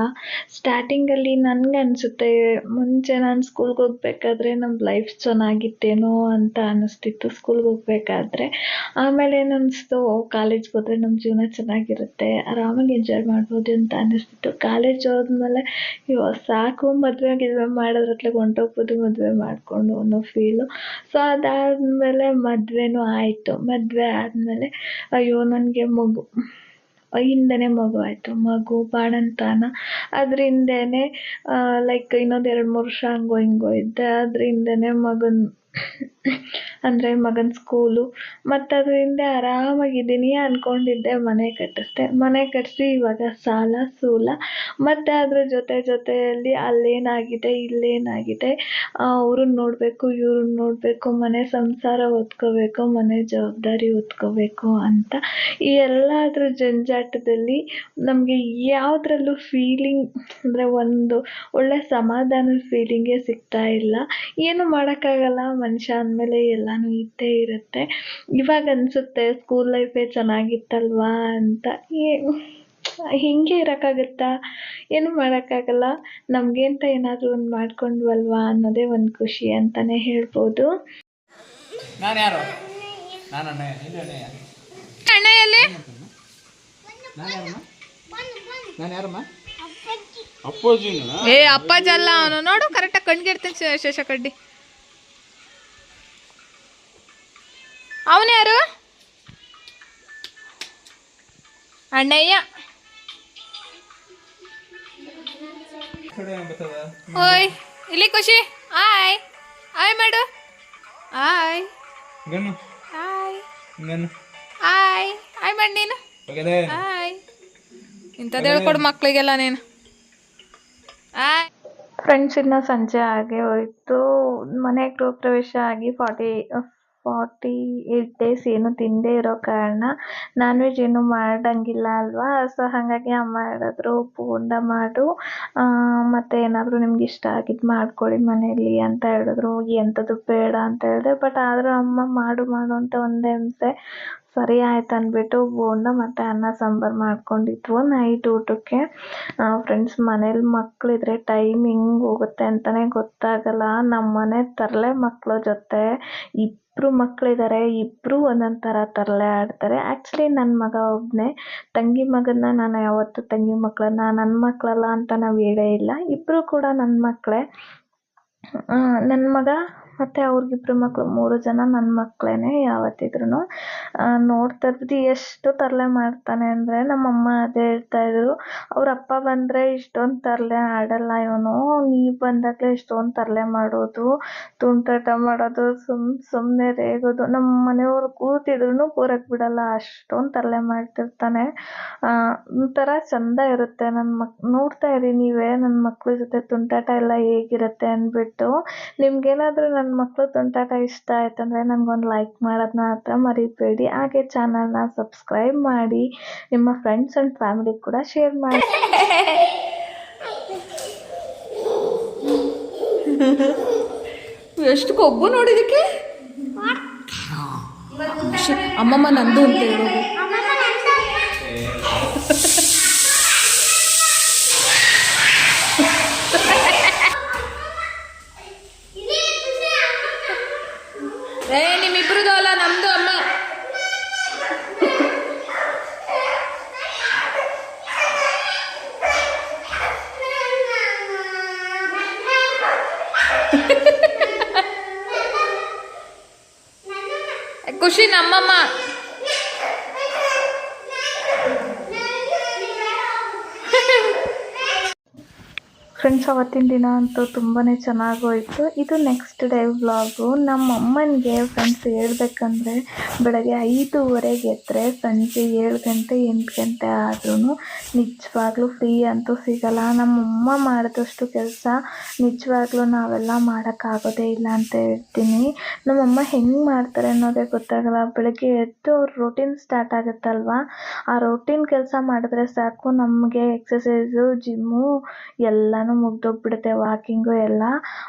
ಸ್ಟಾರ್ಟಿಂಗಲ್ಲಿ ನನಗೆ ಅನಿಸುತ್ತೆ, ಮುಂಚೆ ನಾನು ಸ್ಕೂಲ್ಗೆ ಹೋಗ್ಬೇಕಾದ್ರೆ ನಮ್ಮ ಲೈಫ್ ಚೆನ್ನಾಗಿತ್ತೇನೋ ಅಂತ ಅನ್ನಿಸ್ತಿತ್ತು ಸ್ಕೂಲ್ಗೆ ಹೋಗ್ಬೇಕಾದ್ರೆ. ಆಮೇಲೆ ಏನು ಅನಿಸ್ತು ಕಾಲೇಜ್ಗೆ ಹೋದ್ರೆ ನಮ್ಮ ಜೀವನ ಚೆನ್ನಾಗಿರುತ್ತೆ, ಆರಾಮಾಗಿ ಎಂಜಾಯ್ ಮಾಡ್ಬೋದು ಅಂತ ಅನ್ನಿಸ್ತಿತ್ತು ಕಾಲೇಜ್ ಹೋದ್ಮೇಲೆ, ಅಯ್ಯೋ, ಸಾಕು, ಮದುವೆ ಗಿದ್ವೆ ಮಾಡೋದ್ರತ್ಲೆ ಹೊಂಟೋಗ್ಬೋದು, ಮದುವೆ ಮಾಡಿಕೊಂಡು ಅನ್ನೋ ಫೀಲು ಸೊ ಅದಾದಮೇಲೆ ಮದುವೆನೂ ಆಯಿತು. ಮದುವೆ ಆದಮೇಲೆ ಅಯ್ಯೋ, ನನಗೆ ಮಗು. ಹಿಂದೆನೇ ಮಗು ಆಯಿತು. ಮಗು ಬಾಣಂತಾನ. ಅದ್ರ ಹಿಂದೆನೇ ಲೈಕ್ ಇನ್ನೊಂದು ಎರಡು ಮೂರು ವರ್ಷ ಹಂಗೋ ಹಿಂಗೋ ಇದ್ದೆ. ಅದ್ರ ಹಿಂದೆನೇ ಮಗನ *laughs* ಅಂದರೆ ಮಗನ ಸ್ಕೂಲು ಮತ್ತು ಅದ್ರ ಹಿಂದೆ ಆರಾಮಾಗಿದ್ದೀನಿ ಅಂದ್ಕೊಂಡಿದ್ದೆ ಮನೆ ಕಟ್ಟಿಸ್ದೆ ಮನೆ ಕಟ್ಟಿಸಿ ಇವಾಗ ಸಾಲ, ಸೂಲ. ಮತ್ತು ಅದ್ರ ಜೊತೆ ಜೊತೆಯಲ್ಲಿ ಅಲ್ಲೇನಾಗಿದೆ, ಇಲ್ಲೇನಾಗಿದೆ ಅವ್ರನ್ನ ನೋಡಬೇಕು ಇವ್ರನ್ನ ನೋಡಬೇಕು, ಮನೆ ಸಂಸಾರ ಹೊತ್ಕೋಬೇಕು, ಮನೆ ಜವಾಬ್ದಾರಿ ಹೊತ್ಕೋಬೇಕು ಅಂತ. ಈ ಎಲ್ಲದ್ರ ಜಂಜಾಟದಲ್ಲಿ ನಮಗೆ ಯಾವುದ್ರಲ್ಲೂ ಫೀಲಿಂಗ್ ಅಂದರೆ ಒಂದು ಒಳ್ಳೆ ಸಮಾಧಾನದ ಫೀಲಿಂಗೇ ಸಿಗ್ತಾ ಇಲ್ಲ. ಏನು ಮಾಡೋಕ್ಕಾಗಲ್ಲ ಮನುಷ್ಯ ಅಂದಮೇಲೆ ಎಲ್ಲನೂ ಇದ್ದೇ ಇರುತ್ತೆ. ಇವಾಗ ಅನ್ಸುತ್ತೆ ಸ್ಕೂಲ್ ಲೈಫೇ ಚೆನ್ನಾಗಿತ್ತಲ್ವಾ ಅಂತ. ಏ- ಹೀಗೆ ಇರೋಕ್ಕಾಗತ್ತಾ? ಏನು ಮಾಡೋಕ್ಕಾಗಲ್ಲ. ನಮಗೆ ಅಂತ ಏನಾದರೂ ಒಂದು ಮಾಡ್ಕೊಂಡ್ವಲ್ವಾ ಅನ್ನೋದೇ ಒಂದು ಖುಷಿ ಅಂತಲೇ ಹೇಳ್ಬೋದು. ನಾನು ಯಾರು? ನಾನು ಅಣ್ಣ ಇದು ಅಣ್ಣ ಅಣ್ಣ ಎಲ್ಲಿ? ನಾನು ಯಾರಮ್ಮ? ನಾನು ಯಾರಮ್ಮ? ಅಪ್ಪೋಜಿನ? ಏ ಅಪ್ಪಾಜಲ್ಲ ಅವನು. ನೋಡು ಕರೆಕ್ಟಾಗಿ ಕಣ್ಗಿಡ್ತೀನಿ ಶೇಷ ಕಡ್ಡಿ. ಅವನು ಯಾರು? ಅಣ್ಣಯ್ಯ. ಓಯ್ ಇಲ್ಲಿ ಖುಷಿ. ಆಯ್ ಆಯ್ ಮಾಡು. ಆಯ್ ಆಯ್ ಆಯ್ ಆಯ್ ಮಾಡಿ ನೀನು. ಆಯ್ ಇಂಥದ್ದು ಹೇಳ್ಕೊಡು ಮಕ್ಕಳಿಗೆಲ್ಲ ನೀನು. ಆಯ್ ಫ್ರೆಂಡ್ಸ್ ಇನ್ನ ಸಂಜೆ ಆಗೇ ಹೋಯಿತು. ಮನೆ ಗೃಹ ಪ್ರವೇಶ ಆಗಿ ಫಾರ್ಟಿ ಫಾರ್ಟಿ ಏಯ್ಟ್ ಡೇಸ್ ಏನು ತಿಂದೇ ಇರೋ ಕಾರಣ ನಾನ್ ವೆಜ್ ಏನು ಮಾಡಂಗಿಲ್ಲ ಅಲ್ವಾ? ಸೊ ಹಾಗಾಗಿ ಅಮ್ಮ ಹೇಳಿದ್ರು ಬೋಂಡ ಮಾಡು. ಮತ್ತೆ ಏನಾದರೂ ನಿಮ್ಗೆ ಇಷ್ಟ ಆಗಿದ್ದು ಮಾಡ್ಕೊಳ್ಳಿ ಮನೆಯಲ್ಲಿ ಅಂತ ಹೇಳಿದ್ರು. ಎಂಥದ್ದು ಬೇಡ ಅಂತ ಹೇಳಿದೆ ಬಟ್ ಆದರೂ ಅಮ್ಮ ಮಾಡು ಮಾಡು ಅಂತ ಒಂದೇ ಹಿಂಸೆ ಸರಿ ಆಯ್ತು ಅಂದ್ಬಿಟ್ಟು ಬೋಂಡ ಮತ್ತು ಅನ್ನ ಸಾಂಬಾರು ಮಾಡ್ಕೊಂಡಿದ್ವು. ನೈಟ್ ಊಟಕ್ಕೆ ಫ್ರೆಂಡ್ಸ್ ಮನೇಲಿ ಮಕ್ಕಳಿದ್ರೆ ಟೈಮ್ ಹೆಂಗೆ ಹೋಗುತ್ತೆ ಅಂತಲೇ ಗೊತ್ತಾಗಲ್ಲ. ನಮ್ಮ ಮನೆ ತರಲೆ ಮಕ್ಕಳ ಜೊತೆ. ಇಬ್ಬರು ಮಕ್ಕಳಿದ್ದಾರೆ ಇಬ್ಬರು ಒಂದೊಂದು ಥರ ತರಲೆ ಆಡ್ತಾರೆ. ಆ್ಯಕ್ಚುಲಿ ನನ್ನ ಮಗ ಒಬ್ಬನೇ ತಂಗಿ ಮಗನ್ನ ನಾನು ಯಾವತ್ತೂ ತಂಗಿ ಮಕ್ಕಳನ್ನ ನನ್ನ ಮಕ್ಕಳಲ್ಲ ಅಂತ ನಾವು ಹೇಳೇ ಇಲ್ಲ. ಇಬ್ಬರು ಕೂಡ ನನ್ನ ಮಕ್ಕಳೇ ನನ್ನ ಮಗ ಮತ್ತು ಅವ್ರಿಗಿಬ್ರು ಮಕ್ಕಳು ಮೂರು ಜನ ನನ್ನ ಮಕ್ಕಳೇ ಯಾವತ್ತಿದ್ರೂ ನೋಡ್ತಾ ಎಷ್ಟು ತರಲೆ ಮಾಡ್ತಾನೆ ಅಂದರೆ ನಮ್ಮಮ್ಮ ಅದೇ ಹೇಳ್ತಾ ಇದ್ರು. ಅವ್ರ ಅಪ್ಪ ಬಂದರೆ ಇಷ್ಟೊಂದು ತರಲೆ ಆಡಲ್ಲ ಇವನು. ನೀವು ಬಂದಾಗಲೇ ಇಷ್ಟೊಂದು ತರಲೆ ಮಾಡೋದು, ತುಂಟಾಟ ಮಾಡೋದು, ಸುಮ್ ಸುಮ್ಮನೆ ರೇಗೋದು. ನಮ್ಮ ಮನೆಯವ್ರು ಕೂತಿದ್ರು ಕೂರಕ್ಕೆ ಬಿಡಲ್ಲ, ಅಷ್ಟೊಂದು ತರಲೆ ಮಾಡ್ತಿರ್ತಾನೆ. ಒಂಥರ ಚಂದ ಇರುತ್ತೆ ನನ್ನ ಮಕ್, ನೋಡ್ತಾ ಇರಿ, ನೀವೇ ನನ್ನ ಮಕ್ಳ ಜೊತೆ ತುಂಟಾಟ ಎಲ್ಲ ಹೇಗಿರುತ್ತೆ ಅಂದ್ಬಿಟ್ಟು. ನಿಮ್ಗೇನಾದರೂ ನನ್ನ ನನ್ನ ಮಕ್ಕಳು ತುಂಟಾಟ ಇಷ್ಟ ಆಯ್ತಂದರೆ ನನಗೊಂದು ಲೈಕ್ ಮಾಡೋದನ್ನ ಮಾತ್ರ ಮರಿಬೇಡಿ. ಹಾಗೆ ಚಾನಲ್ನ ಸಬ್ಸ್ಕ್ರೈಬ್ ಮಾಡಿ ನಿಮ್ಮ ಫ್ರೆಂಡ್ಸ್ ಆ್ಯಂಡ್ ಫ್ಯಾಮಿಲಿ ಕೂಡ ಶೇರ್ ಮಾಡಿ. *laughs* ಎಷ್ಟು ಕೊಬ್ಬು ನೋಡಿದಕ್ಕೆ? ಅಮ್ಮಮ್ಮ ನಂದು ಅಂತ ಹೇಳೋದು ಏ ನಿಮ್ಮಿಬ್ರದ್ದು ಅಲ್ಲ ನಮ್ದು ಅಮ್ಮ ಖುಷಿ ನಮ್ಮಮ್ಮ. ಫ್ರೆಂಡ್ಸ್ ಅವತ್ತಿನ ದಿನ ಅಂತೂ ತುಂಬಾ ಚೆನ್ನಾಗೋಯ್ತು. ಇದು ನೆಕ್ಸ್ಟ್ ಡೇ ವ್ಲಾಗು ನಮ್ಮ ಅಮ್ಮನಿಗೆ ಫ್ರೆಂಡ್ಸ್ ಹೇಳ್ಬೇಕಂದ್ರೆ ಬೆಳಗ್ಗೆ ಐದೂವರೆಗೆ ಎದ್ದರೆ ಸಂಜೆ ಏಳು ಗಂಟೆ, ಎಂಟು ಗಂಟೆ ಆದ್ರೂ ನಿಜವಾಗ್ಲೂ ಫ್ರೀ ಅಂತೂ ಸಿಗಲ್ಲ. ನಮ್ಮಮ್ಮ ಮಾಡಿದಷ್ಟು ಕೆಲಸ ನಿಜವಾಗ್ಲೂ ನಾವೆಲ್ಲ ಮಾಡೋಕ್ಕಾಗೋದೇ ಇಲ್ಲ ಅಂತ ಹೇಳ್ತೀನಿ. ನಮ್ಮಮ್ಮ ಹೆಂಗೆ ಮಾಡ್ತಾರೆ ಅನ್ನೋದೇ ಗೊತ್ತಾಗಲ್ಲ. ಬೆಳಗ್ಗೆ ಎದ್ದು ಅವ್ರ ರೊಟೀನ್ ಸ್ಟಾರ್ಟ್ ಆಗುತ್ತಲ್ವ? ಆ ರೊಟೀನ್ ಕೆಲಸ ಮಾಡಿದ್ರೆ ಸಾಕು. ನಮಗೆ ಎಕ್ಸಸೈಸು ಜಿಮ್ಮು ಎಲ್ಲನೂ ಮುಗ್ದೋಗ್ಬಿಡುತ್ತೆ ವಾಕಿಂಗು ಎಲ್ಲ.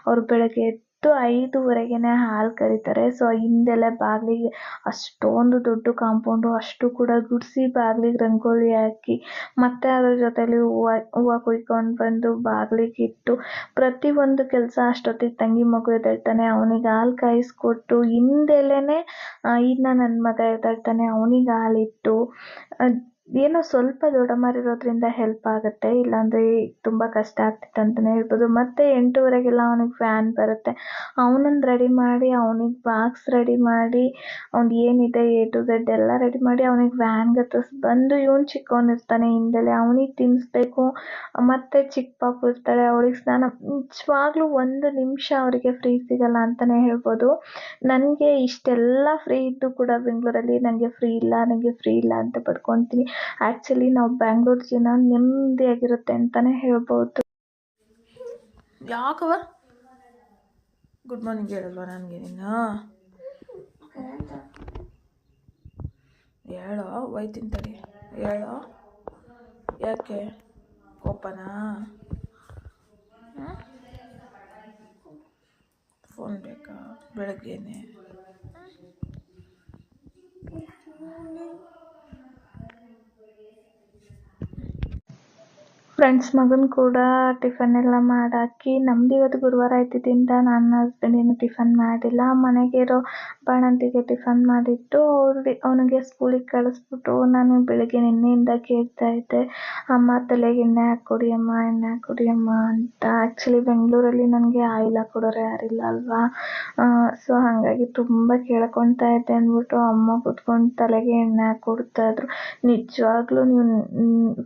ಅವ್ರು ಬೆಳಗ್ಗೆ ಎದ್ದು ಐದುವರೆಗೆನೆ ಹಾಲು ಕರೀತಾರೆ. ಸೊ ಹಿಂದೆಲ್ಲ ಬಾಗಿಲಿಗೆ ಅಷ್ಟೊಂದು ದೊಡ್ಡ ಕಾಂಪೌಂಡು ಅಷ್ಟು ಕೂಡ ಗುಡಿಸಿ ಬಾಗಿಲಿಗೆ ರಂಗೋಲಿ ಹಾಕಿ, ಮತ್ತೆ ಅದ್ರ ಜೊತೆಲಿ ಹೂವು ಹೂವು ಕುಯ್ಕೊಂಡು ಬಂದು ಬಾಗಿಲಿಗೆ ಇಟ್ಟು ಪ್ರತಿಯೊಂದು ಕೆಲಸ ಅಷ್ಟೊತ್ತಿಗೆ ತಂಗಿ ಮಗು ಎದ್ದೇಳ್ತಾನೆ, ಅವನಿಗೆ ಹಾಲು ಕಾಯಿಸ್ಕೊಟ್ಟು ಹಿಂದೆಲೇ ಇನ್ನು ನನ್ನ ಮಗ ಎದ್ದೇಳ್ತಾನೆ, ಅವನಿಗೆ ಹಾಲಿಟ್ಟು ಏನೋ ಸ್ವಲ್ಪ ದೊಡ್ಡಮ್ಮರಿರೋದ್ರಿಂದ ಹೆಲ್ಪ್ ಆಗುತ್ತೆ. ಇಲ್ಲಾಂದರೆ ತುಂಬ ಕಷ್ಟ ಆಗ್ತಿತ್ತು ಅಂತಲೇ ಹೇಳ್ಬೋದು. ಮತ್ತು ಎಂಟೂವರೆಗೆಲ್ಲ ಅವನಿಗೆ ಫ್ಯಾನ್ ಬರುತ್ತೆ. ಅವನನ್ನ ರೆಡಿ ಮಾಡಿ, ಅವನಿಗೆ ಬಾಕ್ಸ್ ರೆಡಿ ಮಾಡಿ ಅವ್ನ್ದು ಏನಿದೆ ಎ ಟು ಝೆಡ್ ಎಲ್ಲ ರೆಡಿ ಮಾಡಿ ಅವನಿಗೆ ವ್ಯಾನ್ಗೆ ಹತ್ತಿಸ್ ಬಂದು ಇವನು ಚಿಕ್ಕವನಿರ್ತಾನೆ ಹಿಂದೆಲೆ. ಅವನಿಗೆ ತಿನ್ನಿಸ್ಬೇಕು ಮತ್ತು ಚಿಕ್ಕ ಪಾಪು ಇರ್ತಾಳೆ, ಅವಳಿಗೆ ಸ್ನಾನ ನಿಜವಾಗ್ಲೂ ಒಂದು ನಿಮಿಷ ಅವರಿಗೆ ಫ್ರೀ ಸಿಗಲ್ಲ ಅಂತಲೇ ಹೇಳ್ಬೋದು. ನನಗೆ ಇಷ್ಟೆಲ್ಲ ಫ್ರೀ ಇದ್ದು ಕೂಡ ಬೆಂಗಳೂರಲ್ಲಿ ನನಗೆ ಫ್ರೀ ಇಲ್ಲ ನನಗೆ ಫ್ರೀ ಇಲ್ಲ ಅಂತ ಪಡ್ಕೊತೀನಿ. ಆ್ಯಕ್ಚುಲಿ ನಾವು ಬ್ಯಾಂಗ್ಳೂರು ಜನ ನೆಮ್ಮದಿಯಾಗಿರುತ್ತೆ ಅಂತಲೇ ಹೇಳ್ಬೋದು. ಯಾಕವ ಗುಡ್ ಮಾರ್ನಿಂಗ್ ಹೇಳಲ್ವಾ ನನಗೆ ನೀನು? ಹೇಳೋ ಒಯ್ತೀನಿ ತಡಿ ಹೇಳೋ? ಯಾಕೆ? ಕೋಪನಾ? ಫೋನ್ ಬೇಕಾ? ಬೆಳಗ್ಗೆನೆ? ಫ್ರೆಂಡ್ಸ್ ಮಗನ ಕೂಡ ಟಿಫನ್ ಎಲ್ಲ ಮಾಡಾಕಿ, ನಮ್ದು ಇವತ್ತು ಗುರುವಾರ ಆಯ್ತಿದ್ದಿಂದ ನನ್ನ ಹಸ್ಬೆಂಡ್ ಏನು ಟಿಫನ್ ಮಾಡಿಲ್ಲ. ಮನೆಗಿರೋ ಬಾಣಂತಿಗೆ ಟಿಫನ್ ಮಾಡಿಟ್ಟು, ಅವ್ರಿಗೆ, ಅವನಿಗೆ ಸ್ಕೂಲಿಗೆ ಕಳಿಸ್ಬಿಟ್ಟು ನಾನು ಬೆಳಗ್ಗೆ ನಿನ್ನೆಯಿಂದ ಕೇಳ್ತಾ ಇದ್ದೆ, ಅಮ್ಮ, ತಲೆಗೆ ಎಣ್ಣೆ ಹಾಕ್ಕೊಡಿ ಅಮ್ಮ, ಎಣ್ಣೆ ಹಾಕ್ಕೊಡಿ ಅಮ್ಮ ಅಂತ. ಆ್ಯಕ್ಚುಲಿ ಬೆಂಗಳೂರಲ್ಲಿ ನನಗೆ ಆಯಿಲ್ ಹಾಕ್ಕೊಡೋರು ಯಾರಿಲ್ಲ ಅಲ್ವಾ? ಸೊ ಹಾಗಾಗಿ ತುಂಬ ಕೇಳ್ಕೊತಾ ಇದ್ದೆ ಅಂದ್ಬಿಟ್ಟು ಅಮ್ಮ ಕೂತ್ಕೊಂಡು ತಲೆಗೆ ಎಣ್ಣೆ ಹಾಕ್ಕೊಡ್ತಾ ಇದ್ರು. ನಿಜವಾಗ್ಲೂ ನೀವು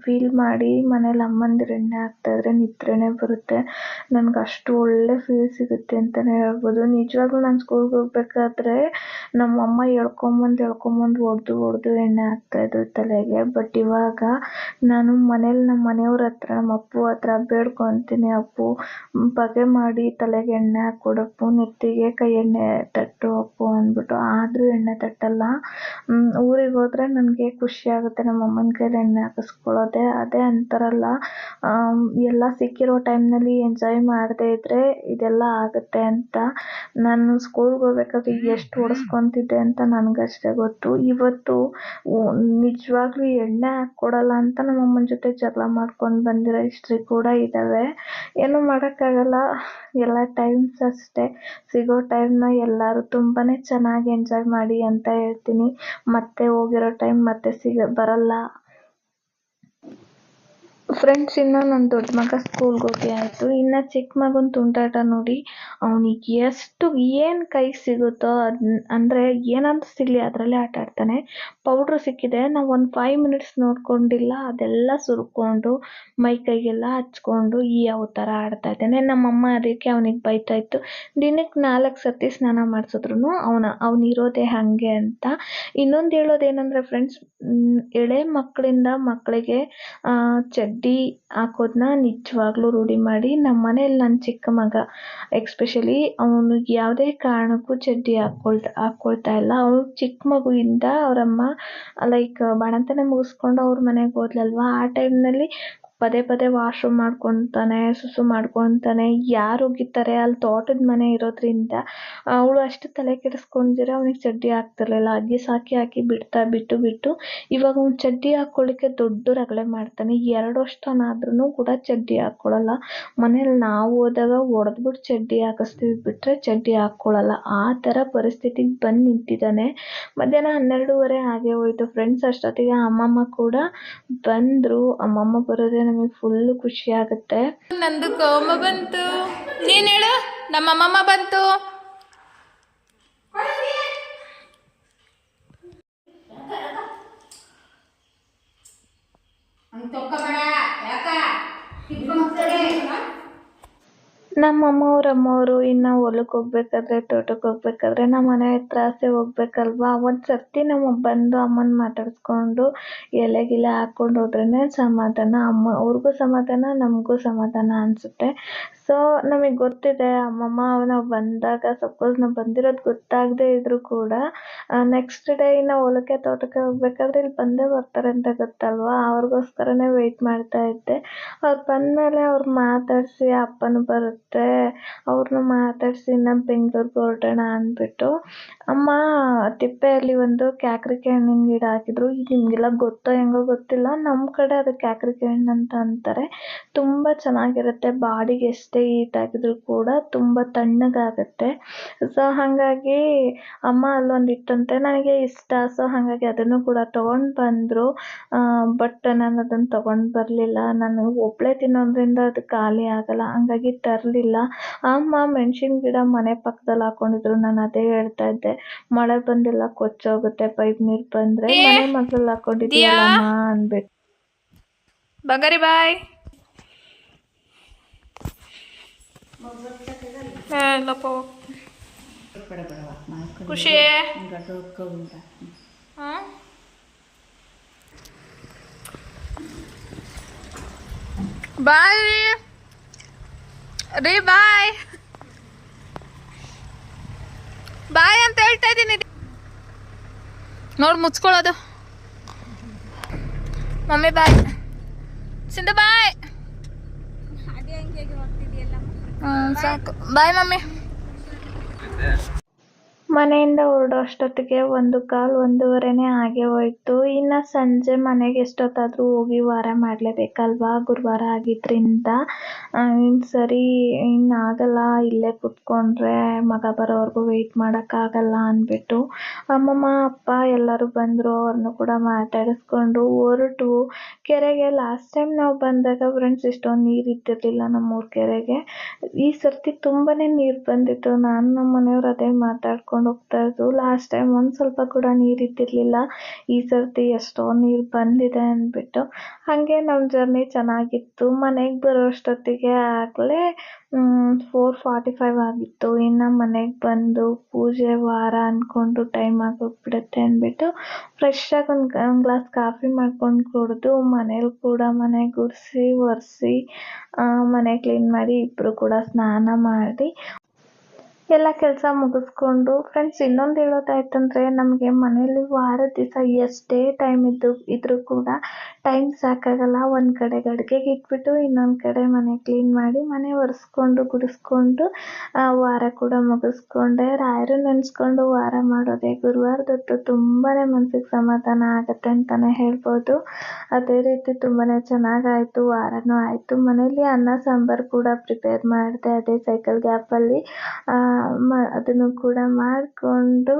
ಫೀಲ್ ಮಾಡಿ ಮನೇಲಿ ಅಮ್ಮಂದಿರು ಎಣ್ಣೆ ಹಾಕ್ತಾಯಿದ್ರೆ ನಿದ್ರೆನೇ ಬರುತ್ತೆ. ನನ್ಗೆ ಅಷ್ಟು ಒಳ್ಳೆ ಫೀಲ್ ಸಿಗುತ್ತೆ ಅಂತಲೇ ಹೇಳ್ಬೋದು. ನಿಜವಾಗ್ಲೂ ನಾನು ಸ್ಕೂಲ್ಗೆ ಹೋಗ್ಬೇಕಾದ್ರೆ ನಮ್ಮ ಅಮ್ಮ ಎಳ್ಕೊಂಬಂದು ಎಳ್ಕೊಂಬಂದು ಹೊಡೆದು ಹೊಡೆದು ಎಣ್ಣೆ ಹಾಕ್ತಾಯಿದ್ರು ತಲೆಗೆ. ಬಟ್ ಇವಾಗ ನಾನು ಮನೇಲಿ ನಮ್ಮ ಮನೆಯವ್ರ ಹತ್ರ, ನಮ್ಮ ಅಪ್ಪು ಹತ್ರ ಬೇಡ್ಕೊತೀನಿ, ಅಪ್ಪು ಬಗೆ ಮಾಡಿ ತಲೆಗೆ ಎಣ್ಣೆ ಹಾಕ್ಕೊಡಪ್ಪು ನೆತ್ತಿಗೆ ಕೈ ಎಣ್ಣೆ ತಟ್ಟು ಅಪ್ಪು ಅಂದ್ಬಿಟ್ಟು. ಆದರೂ ಎಣ್ಣೆ ತಟ್ಟಲ್ಲ. ಊರಿಗೆ ಹೋದ್ರೆ ನನಗೆ ಖುಷಿ ಆಗುತ್ತೆ. ನಮ್ಮ ಅಮ್ಮನ ಕೈಲಿ ಎಣ್ಣೆ ಹಾಕಿಸ್ಕೊಳ್ಳೋದೆ. ಅದೇ ಅಂತಾರಲ್ಲ ಎಲ್ಲ ಸಿಕ್ಕಿರೋ ಟೈಮ್ನಲ್ಲಿ ಎಂಜಾಯ್ ಮಾಡದೇ ಇದ್ದರೆ ಇದೆಲ್ಲ ಆಗುತ್ತೆ ಅಂತ. ನಾನು ಸ್ಕೂಲ್ಗೆ ಹೋಗ್ಬೇಕಾದ್ರೆ ಎಷ್ಟು ಓಡಿಸ್ಕೊತಿದ್ದೆ ಅಂತ ನನಗಷ್ಟೇ ಗೊತ್ತು. ಇವತ್ತು ನಿಜವಾಗ್ಲೂ ಎಣ್ಣೆ ಹಾಕ್ಕೊಡಲ್ಲ ಅಂತ ನಮ್ಮ ಅಮ್ಮನ ಜೊತೆ ಜಗಳ ಮಾಡ್ಕೊಂಡು ಬಂದಿರೋ ಹಿಸ್ಟ್ರಿ ಕೂಡ ಇದ್ದಾವೆ ಏನೂ ಮಾಡೋಕ್ಕಾಗಲ್ಲ. ಎಲ್ಲ ಟೈಮ್ಸ್ ಅಷ್ಟೇ. ಸಿಗೋ ಟೈಮ್ನ ಎಲ್ಲರೂ ತುಂಬಾ ಚೆನ್ನಾಗಿ ಎಂಜಾಯ್ ಮಾಡಿ ಅಂತ ಹೇಳ್ತೀನಿ. ಮತ್ತೆ ಹೋಗಿರೋ ಟೈಮ್ ಮತ್ತೆ ಸಿಗ ಬರಲ್ಲ. ಫ್ರೆಂಡ್ಸ್ ಇನ್ನು ನನ್ನ ದೊಡ್ಡ ಮಗ ಸ್ಕೂಲ್ಗೆ ಹೋಗಿ ಆಯಿತು ಇನ್ನು ಚಿಕ್ಕ ಮಗನ ತುಂಟಾಟ ನೋಡಿ ಅವನಿಗೆ ಎಷ್ಟು ಏನು ಕೈಗೆ ಸಿಗುತ್ತೋ ಅದನ್ನ ಅಂದರೆ ಏನಾದರೂ ಸಿಗಲಿ ಅದರಲ್ಲೇ ಆಟ ಆಡ್ತಾನೆ. ಪೌಡ್ರು ಸಿಕ್ಕಿದೆ. ನಾವು ಒಂದು ಫೈವ್ ಮಿನಿಟ್ಸ್ ನೋಡ್ಕೊಂಡಿಲ್ಲ, ಅದೆಲ್ಲ ಸುರ್ಕೊಂಡು ಮೈ ಕೈಗೆಲ್ಲ ಹಚ್ಕೊಂಡು ಈ ಥರ ಆಡ್ತಾ ಇದ್ದಾನೆ. ನಮ್ಮಮ್ಮ ಅದಕ್ಕೆ ಅವನಿಗೆ ಬೈತಾ ಇತ್ತು. ದಿನಕ್ಕೆ ನಾಲ್ಕು ಸರ್ತಿ ಸ್ನಾನ ಮಾಡಿಸಿದ್ರು ಅವನ ಅವನಿರೋದೇ ಹಾಗೆ ಅಂತ. ಇನ್ನೊಂದು ಹೇಳೋದೇನೆಂದರೆ ಫ್ರೆಂಡ್ಸ್ ಎಳೆ ಮಕ್ಕಳಿಂದ ಮಕ್ಕಳಿಗೆ ಚಡ್ಡಿ ಚಡ್ಡಿ ಹಾಕೋದನ್ನ ನಿಜವಾಗ್ಲೂ ರೂಢಿ ಮಾಡಿ ನಮ್ಮ ಮನೇಲಿ ನನ್ನ ಚಿಕ್ಕ ಮಗ ಎಕ್ಸ್ಪೆಷಲಿ ಅವನು ಯಾವುದೇ ಕಾರಣಕ್ಕೂ ಚಡ್ಡಿ ಹಾಕ್ಕೊಳ್ತಾ ಹಾಕ್ಕೊಳ್ತಾ ಇಲ್ಲ. ಅವನು ಚಿಕ್ಕ ಮಗುವಿಂದ ಅವರಮ್ಮ, ಲೈಕ್ ಬಾಣಂತನ ಮುಗಿಸ್ಕೊಂಡು ಅವ್ರ ಮನೆಗೆ ಹೋದ್ಲಲ್ವಾ? ಆ ಟೈಮ್ನಲ್ಲಿ ಪದೇ ಪದೇ ವಾಶ್ರೂಮ್ ಮಾಡ್ಕೊತಾನೆ ಸುಸು ಮಾಡ್ಕೊತಾನೆ, ಯಾರು ಒಗಿತಾರೆ ಅಲ್ಲಿ ತೋಟದ ಮನೆ ಇರೋದ್ರಿಂದ ಅವಳು ಅಷ್ಟು ತಲೆ ಕೆಡಿಸ್ಕೊಂಡಿದ್ರೆ ಅವನಿಗೆ ಚಡ್ಡಿ ಹಾಕ್ತಿರ್ಲಿಲ್ಲ ಅಗ್ಗಿ ಸಾಕಿ ಹಾಕಿ ಬಿಡ್ತಾ ಬಿಟ್ಟು ಬಿಟ್ಟು ಇವಾಗ ಅವ್ನು ಚಡ್ಡಿ ಹಾಕ್ಕೊಳ್ಳಿಕ್ಕೆ ದೊಡ್ಡ ರಗಳೆ ಮಾಡ್ತಾನೆ. ಎರಡು ವರ್ಷನಾದ್ರೂ ಕೂಡ ಚಡ್ಡಿ ಹಾಕೊಳ್ಳಲ್ಲ ಮನೇಲಿ ನಾವು ಹೋದಾಗ ಹೊಡೆದ್ಬಿಟ್ಟು ಚಡ್ಡಿ ಹಾಕಿಸ್ತೀವಿ ಬಿಟ್ಟರೆ ಚಡ್ಡಿ ಹಾಕೊಳ್ಳಲ್ಲ ಆ ಥರ ಪರಿಸ್ಥಿತಿಗೆ ಬಂದು ನಿಂತಿದ್ದಾನೆ. ಮಧ್ಯಾಹ್ನ ಹನ್ನೆರಡೂವರೆ ಹಾಗೆ ಹೋಯ್ತು. ಫ್ರೆಂಡ್ಸ್ ಅಷ್ಟೊತ್ತಿಗೆ ಅಮ್ಮಮ್ಮ ಕೂಡ ಬಂದರು. ಅಮ್ಮಮ್ಮ ಬರೋದೇ ನಮಗೆ ಫುಲ್ ಖುಷಿ ಆಗುತ್ತೆ. ನಂದು ಕೋಮ ಬಂತು. ನೀನ್ ಹೇಳು ನಮ್ಮ ಅಮ್ಮಮ್ಮ ಬಂತು ನಮ್ಮ ಅಮ್ಮವ್ರ ಅಮ್ಮವರು ಇನ್ನು ಹೊಲಕ್ಕೆ ಹೋಗ್ಬೇಕಾದ್ರೆ ತೋಟಕ್ಕೆ ಹೋಗ್ಬೇಕಾದ್ರೆ ನಮ್ಮ ಮನೆ ಹತ್ರ ಹೋಗ್ಬೇಕಲ್ವಾ? ಒಂದು ಸರ್ತಿ ನಮ್ಮ ಬಂದು ಅಮ್ಮನ ಮಾತಾಡಿಸ್ಕೊಂಡು ಎಲೆ ಗಿಲೆ ಹಾಕ್ಕೊಂಡು ಹೋದ್ರೇ ಸಮಾಧಾನ. ಅಮ್ಮ, ಅವ್ರಿಗೂ ಸಮಾಧಾನ, ನಮಗೂ ಸಮಾಧಾನ ಅನಿಸುತ್ತೆ. ಸೊ ನಮಗೆ ಗೊತ್ತಿದೆ, ಅಮ್ಮಮ್ಮ ನಾವು ಬಂದಾಗ ಸಪೋಸ್ ನಾವು ಬಂದಿರೋದು ಗೊತ್ತಾಗದೇ ಇದ್ದರೂ ಕೂಡ ನೆಕ್ಸ್ಟ್ ಡೇ ಇನ್ನು ಹೊಲಕ್ಕೆ, ತೋಟಕ್ಕೆ ಹೋಗ್ಬೇಕಾದ್ರೆ ಇಲ್ಲಿ ಬಂದೇ ಬರ್ತಾರೆ ಅಂತ ಗೊತ್ತಲ್ವಾ? ಅವ್ರಿಗೋಸ್ಕರನೇ ವೆಯ್ಟ್ ಮಾಡ್ತಾ ಇದ್ದೆ. ಅವ್ರು ಬಂದಮೇಲೆ ಅವ್ರು ಮಾತಾಡಿಸಿ, ಅಪ್ಪನೂ ಬರುತ್ತೆ ಅವ್ರನ್ನೂ ಮಾತಾಡಿಸಿ ಬೆಂಗಳೂರು ಬೆಂಗ್ಳೂರಿಗೆ ಹೊರಡೋಣ ಅಂದ್ಬಿಟ್ಟು ಅಮ್ಮ, ತಿಪ್ಪೆಯಲ್ಲಿ ಒಂದು ಕ್ಯಾಕ್ರಿಕೆ ಹಣ್ಣಿನ ಗಿಡ ಹಾಕಿದ್ರು. ನಿಮಗೆಲ್ಲ ಗೊತ್ತೋ ಹೆಂಗೋ ಗೊತ್ತಿಲ್ಲ. ನಮ್ಮ ಕಡೆ ಅದು ಕ್ಯಾಕ್ರಿಕೆ ಹಣ್ಣು ಅಂತ ಅಂತಾರೆ. ತುಂಬ ಚೆನ್ನಾಗಿರುತ್ತೆ. ಬಾಡಿಗೆ ಎಷ್ಟೇ ಹೀಟ್ ಹಾಕಿದ್ರು ಕೂಡ ತುಂಬ ತಣ್ಣಗಾಗುತ್ತೆ. ಸೊ ಹಾಗಾಗಿ ಅಮ್ಮ ಅಲ್ಲೊಂದು ಇಟ್ಟಂತೆ. ನನಗೆ ಇಷ್ಟ. ಸೊ ಹಾಗಾಗಿ ಅದನ್ನು ಕೂಡ ತೊಗೊಂಡು ಬಂದರು. ಬಟ್ ನಾನು ಅದನ್ನು ತೊಗೊಂಡು ಬರಲಿಲ್ಲ. ನಾನು ಒಬ್ಬಳೇ ತಿನ್ನೋದ್ರಿಂದ ಅದು ಖಾಲಿ ಆಗಲ್ಲ. ಹಂಗಾಗಿ ತರಲಿಲ್ಲ. ಅಮ್ಮ ಮೆಣ್ಸಿನ ಗಿಡ ಮನೆ ಪಕ್ಕದಲ್ಲಿ ಹಾಕೊಂಡಿದ್ರು. ನಾನು ಅದೇ ಹೇಳ್ತಾ ಇದ್ದೆ. ಮಳೆ ಬಂದೆಲ್ಲ ಕೊಚ್ಚೋಗುತ್ತೆ ಪೈಪ್ ನೀರು ಬಂದ್ರೆ ಮನೆ ಮಗ್ಳಲ್ಲಿ ಹಾಕೊಂಡಿದ್ದೀಯಲ್ಲಮ್ಮ ಅಂದ್ಬಿಟ್ಟು. ಬಂಗಾರಿ ಬಾಯ್. ಇಲ್ಲಪ್ಪ. ಖುಷಿ. ಹಾಂ? ಬಾಯ್ ರೀ ಬಾಯ್. ಬಾಯ್ ಅಂತ ಹೇಳ್ತಾ ಇದ್ದೀನಿ. ನೋಡಿ ಮುಚ್ಕೊಳ್ಳೋದು. ಮಮ್ಮಿ ಬಾಯ್. ಸಿಂಧು ಬಾಯ್. ಸಾಕು. Bye mummy. ಮನೆಯಿಂದ ಹೊರಡೋ ಅಷ್ಟೊತ್ತಿಗೆ ಒಂದು ಕಾಲು ಒಂದೂವರೆನೇ ಆಗೇ ಹೋಯ್ತು. ಇನ್ನು ಸಂಜೆ ಮನೆಗೆ ಎಷ್ಟೊತ್ತಾದರೂ ಹೋಗಿ ವಾರ ಮಾಡಲೇಬೇಕಲ್ವಾ? ಗುರುವಾರ ಆಗಿದ್ದರಿಂದ ಇನ್ನು ಸರಿ ಇನ್ನು ಆಗಲ್ಲ. ಇಲ್ಲೇ ಕೂತ್ಕೊಂಡ್ರೆ ಮಗ ಬರೋವರೆಗೂ ವೆಯ್ಟ್ ಮಾಡೋಕ್ಕಾಗಲ್ಲ ಅಂದ್ಬಿಟ್ಟು. ಅಮ್ಮಮ್ಮ, ಅಪ್ಪ ಎಲ್ಲರೂ ಬಂದರು ಅವ್ರನ್ನೂ ಕೂಡ ಮಾತಾಡಿಸ್ಕೊಂಡು ಹೊರಟು ಕೆರೆಗೆ ಲಾಸ್ಟ್ ಟೈಮ್ ನಾವು ಬಂದಾಗ ಫ್ರೆಂಡ್ಸ್ ಇಷ್ಟೊಂದು ನೀರು ಇದ್ದಿರಲಿಲ್ಲ ನಮ್ಮೂರ ಕೆರೆಗೆ. ಈ ಸರ್ತಿ ತುಂಬಾ ನೀರು ಬಂದಿತ್ತು. ನಾನು ನಮ್ಮ ಮನೆಯವ್ರು ಅದೇ ಮಾತಾಡ್ಕೊಂಡು ಹೋಗ್ತಾ ಇದ್ರು ಲಾಸ್ಟ್ ಟೈಮ್ ಒಂದು ಸ್ವಲ್ಪ ಕೂಡ ನೀರು ಈ ಸರ್ತಿ ಎಷ್ಟೋ ನೀರು ಬಂದಿದೆ ಅಂದ್ಬಿಟ್ಟು ಹಾಗೆ ನಮ್ಮ ಜರ್ನಿ ಚೆನ್ನಾಗಿತ್ತು. ಮನೆಗೆ ಬರೋ ಅಷ್ಟೊತ್ತಿಗೆ ಆಗಲೇ ಫೋರ್ ಫಾರ್ಟಿ ಫೈವ್ ಆಗಿತ್ತು. ಇನ್ನು ಮನೆಗೆ ಬಂದು ಪೂಜೆ ವಾರ ಅಂದ್ಕೊಂಡು ಟೈಮ್ ಆಗೋಗ್ಬಿಡುತ್ತೆ ಅಂದ್ಬಿಟ್ಟು ಫ್ರೆಶ್ಶಾಗಿ ಒಂದು ಒಂದು ಗ್ಲಾಸ್ ಕಾಫಿ ಮಾಡ್ಕೊಂಡು ಕುಡಿದು ಮನೇಲಿ ಕೂಡ ಮನೆ ಗುಡಿಸಿ ಒರೆಸಿ ಮನೆ ಕ್ಲೀನ್ ಮಾಡಿ ಇಬ್ಬರು ಕೂಡ ಸ್ನಾನ ಮಾಡಿ ಎಲ್ಲ ಕೆಲಸ ಮುಗಿಸ್ಕೊಂಡು ಫ್ರೆಂಡ್ಸ್ ಇನ್ನೊಂದು ಹೇಳೋದಾಯ್ತಂದರೆ ನಮಗೆ ಮನೆಯಲ್ಲಿ ವಾರದ ದಿವಸ ಎಷ್ಟೇ ಟೈಮ್ ಇದ್ದು ಇದ್ದರೂ ಕೂಡ ಟೈಮ್ ಸಾಕಾಗಲ್ಲ. ಒಂದು ಕಡೆಗೆ ಅಡುಗೆಗೆ ಇಟ್ಬಿಟ್ಟು, ಇನ್ನೊಂದು ಕಡೆ ಮನೆ ಕ್ಲೀನ್ ಮಾಡಿ, ಮನೆ ಒರೆಸ್ಕೊಂಡು, ಗುಡಿಸ್ಕೊಂಡು ವಾರ ಕೂಡ ಮುಗಿಸ್ಕೊಂಡೆ. ರಾಯರು ನೆನೆಸ್ಕೊಂಡು ವಾರ ಮಾಡೋದೆ ಗುರುವಾರದೊತ್ತು ತುಂಬಾ ಮನಸ್ಸಿಗೆ ಸಮಾಧಾನ ಆಗುತ್ತೆ ಅಂತಲೇ ಹೇಳ್ಬೋದು. ಅದೇ ರೀತಿ ತುಂಬಾ ಚೆನ್ನಾಗಾಯಿತು, ವಾರನೂ ಆಯಿತು. ಮನೇಲಿ ಅನ್ನ, ಸಾಂಬಾರು ಕೂಡ ಪ್ರಿಪೇರ್ ಮಾಡಿದೆ, ಅದೇ ಸೈಕಲ್ ಗ್ಯಾಪಲ್ಲಿ ಮ, ಅದನ್ನು ಕೂಡ ಮಾಡಿಕೊಂಡು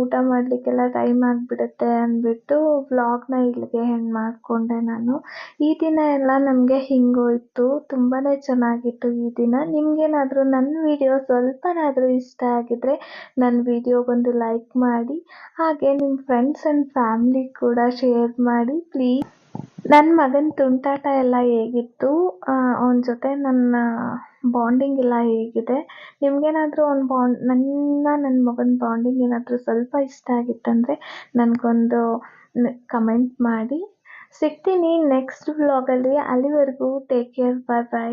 ಊಟ ಮಾಡಲಿಕ್ಕೆಲ್ಲ ಟೈಮ್ ಆಗಿಬಿಡುತ್ತೆ ಅಂದ್ಬಿಟ್ಟು ವ್ಲಾಗ್ನ ಇಲ್ಲಿಗೆ ಎಂಡ್ ಮಾಡಿಕೊಂಡೆ ನಾನು. ಈ ದಿನ ಎಲ್ಲ ನಮಗೆ ಹಿಂಗೋಯಿತು. ತುಂಬಾ ಚೆನ್ನಾಗಿತ್ತು ಈ ದಿನ. ನಿಮಗೇನಾದರೂ ನನ್ನ ವಿಡಿಯೋ ಸ್ವಲ್ಪನಾದರೂ ಇಷ್ಟ ಆಗಿದ್ದರೆ ನನ್ನ ವಿಡಿಯೋಗೊಂದು ಲೈಕ್ ಮಾಡಿ, ಹಾಗೆ ನಿಮ್ಮ ಫ್ರೆಂಡ್ಸ್ ಆ್ಯಂಡ್ ಫ್ಯಾಮ್ಲಿ ಕೂಡ ಶೇರ್ ಮಾಡಿ ಪ್ಲೀಸ್ ನನ್ನ ಮಗನ ತುಂಟಾಟ ಎಲ್ಲ ಹೇಗಿತ್ತು ಅವನ ಜೊತೆ ನನ್ನ ಬಾಂಡಿಂಗ್ ಎಲ್ಲ ಹೇಗಿದೆ. ನಿಮಗೇನಾದರೂ ಅವ್ನ ಬಾಂಡ್ ನನ್ನ ನನ್ನ ಮಗನ ಬಾಂಡಿಂಗ್ ಏನಾದರೂ ಸ್ವಲ್ಪ ಇಷ್ಟ ಆಗಿತ್ತಂದರೆ ನನಗೊಂದು ಕಮೆಂಟ್ ಮಾಡಿ. ಸಿಗ್ತೀನಿ ನೆಕ್ಸ್ಟ್ ವ್ಲಾಗಲ್ಲಿ ಅಲ್ಲಿವರೆಗೂ ಟೇಕ್ ಕೇರ್ ಬಾಯ್ ಬಾಯ್